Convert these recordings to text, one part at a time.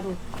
냉면 함흥냉면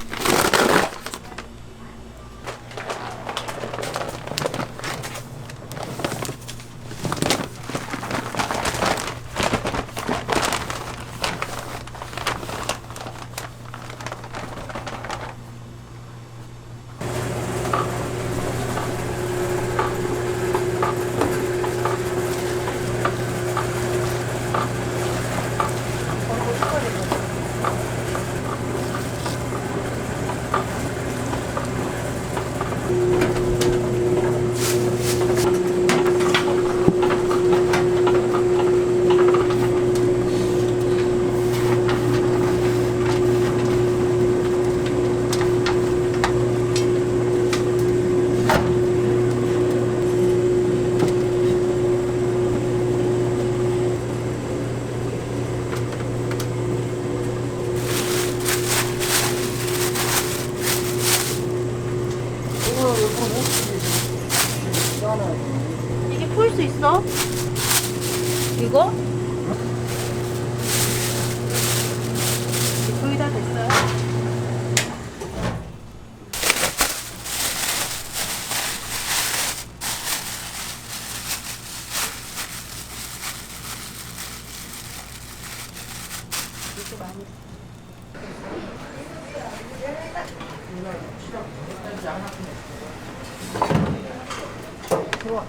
가루. 이게 풀 수 있어? 이거? 이제 거의 다 됐어요. 이렇게 많이. 좋아.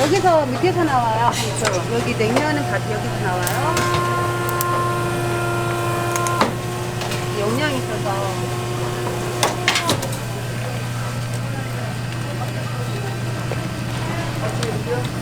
여기서 밑에서 나와요. 여기 냉면은 다 여기서 나와요. 영양이 있어서. 이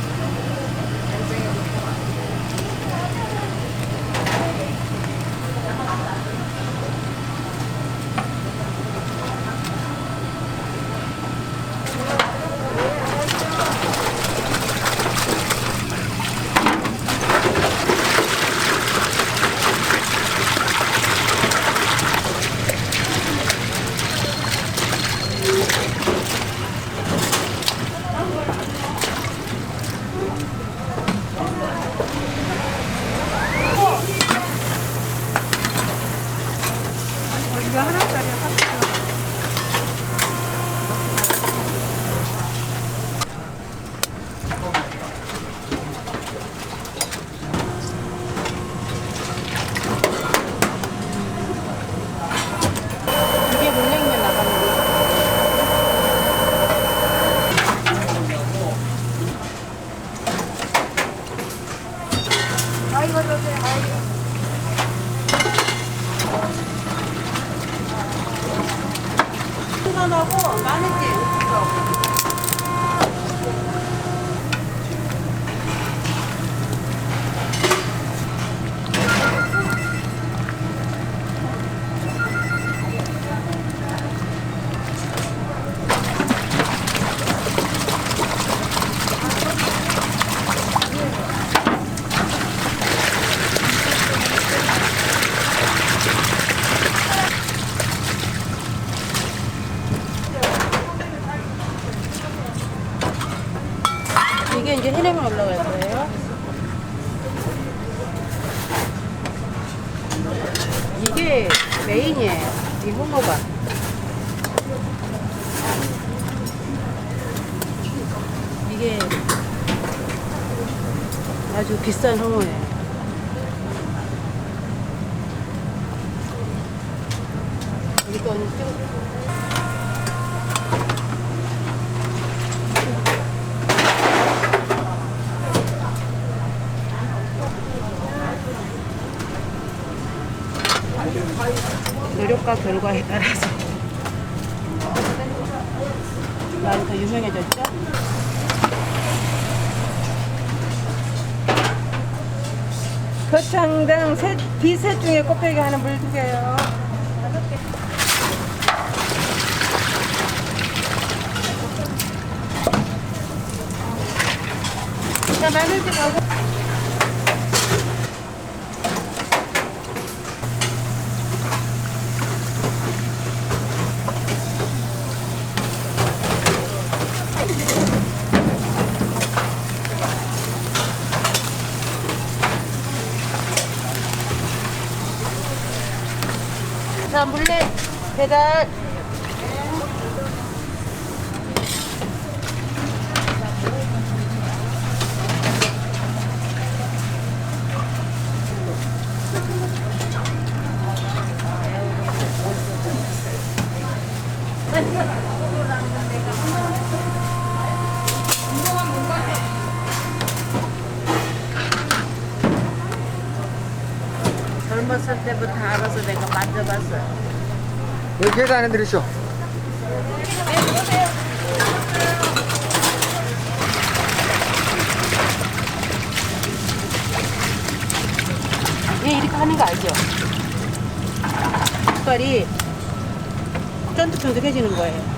이게 아주 비싼 홍어예요. 찍어. 노력과 결과에 따라서 많이 더 유명해졌죠? 거창당 셋, 비셋 중에 곱빼기 하나 물 두 개요. 자, 마늘집 가고. 자, 물레 배달. 젊었을 때부터 알아서 내가 만져봤어. 여기 계산해 드리쇼. 얘 이렇게 하는 거 알죠? 색깔이 쫀득쫀득해지는 거예요.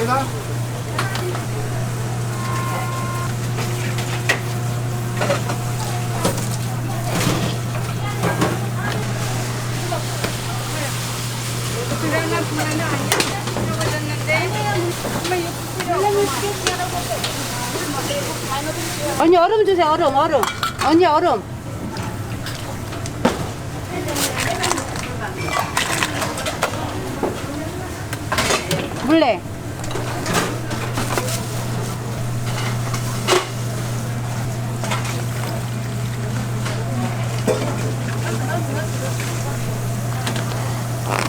계산? 언니 얼음 주세요 얼음 얼음. 언니 얼음. 물레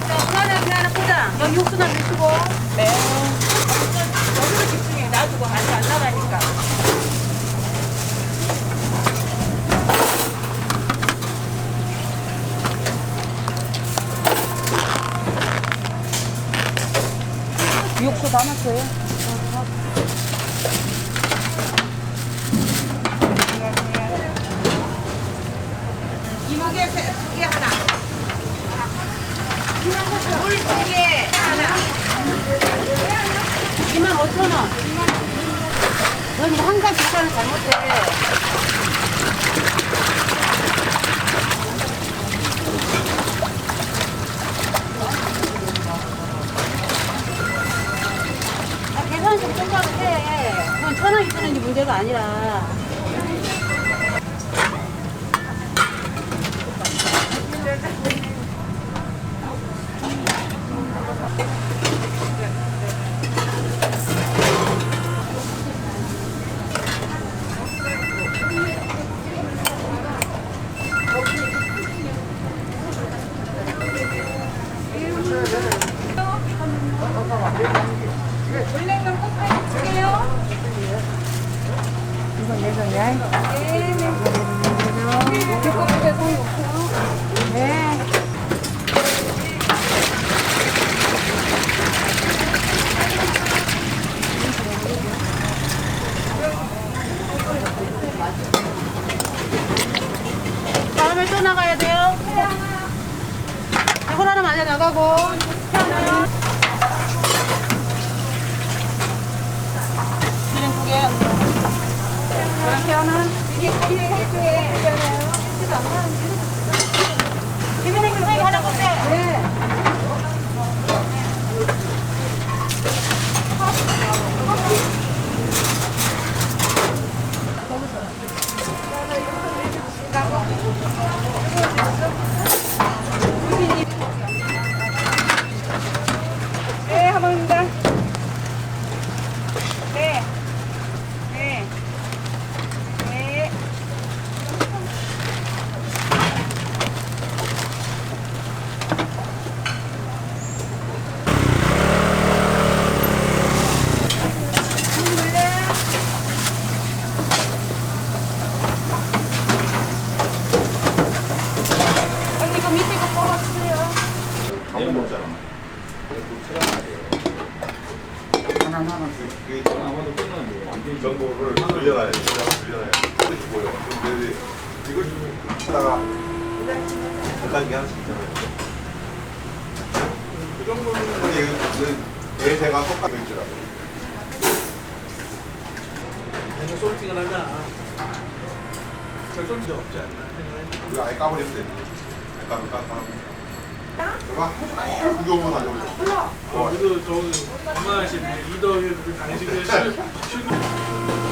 자, 하나 하나 포장 여기 육수나 드시고 네 여기로 집중해 놔두고 아직 안 나가니까 육수 담았어요? 이모게 두 개 하나. 물두 개 하나. 2만 5천 원. 넌 항상 계산을 잘못해. 아, 계산 좀 똑바로 해. 그건 천 원이 문제가 아니라. 물냉면 곱빼기 두 개요. 이건 내 거야. 네. 이거 배송이 없어요. 네. 다음에 또 나가야 돼요. 이거 하나 많이 나가고. 기름 두 개. 그렇게 하나. 이게 이게 이게 재밌는 거 하는 건데. 네. 네, 한 번입니다. 네. 네. 네. 언니 이거 밑에 거 뽑아주세요. 얘는 먹잖아. 하나 남았어. 그게 아마도 끝나는 완전 정보를 돌려놔야 돼. 돌려놔야 돼. 이렇게 보여. 근데 이걸 하다가 한 단계 하나씩 있잖아요. 그 정도면 이게 대세가 똑같은 있더라고. 내가 솔직을 하자. 절sol도 없지 않나. 이거 아예 까버리면 돼. 아예. 내가 계속 구경만 하려고. 어, 이거 저기 엄마하시네. 이더위에 그 당신들 실, 실,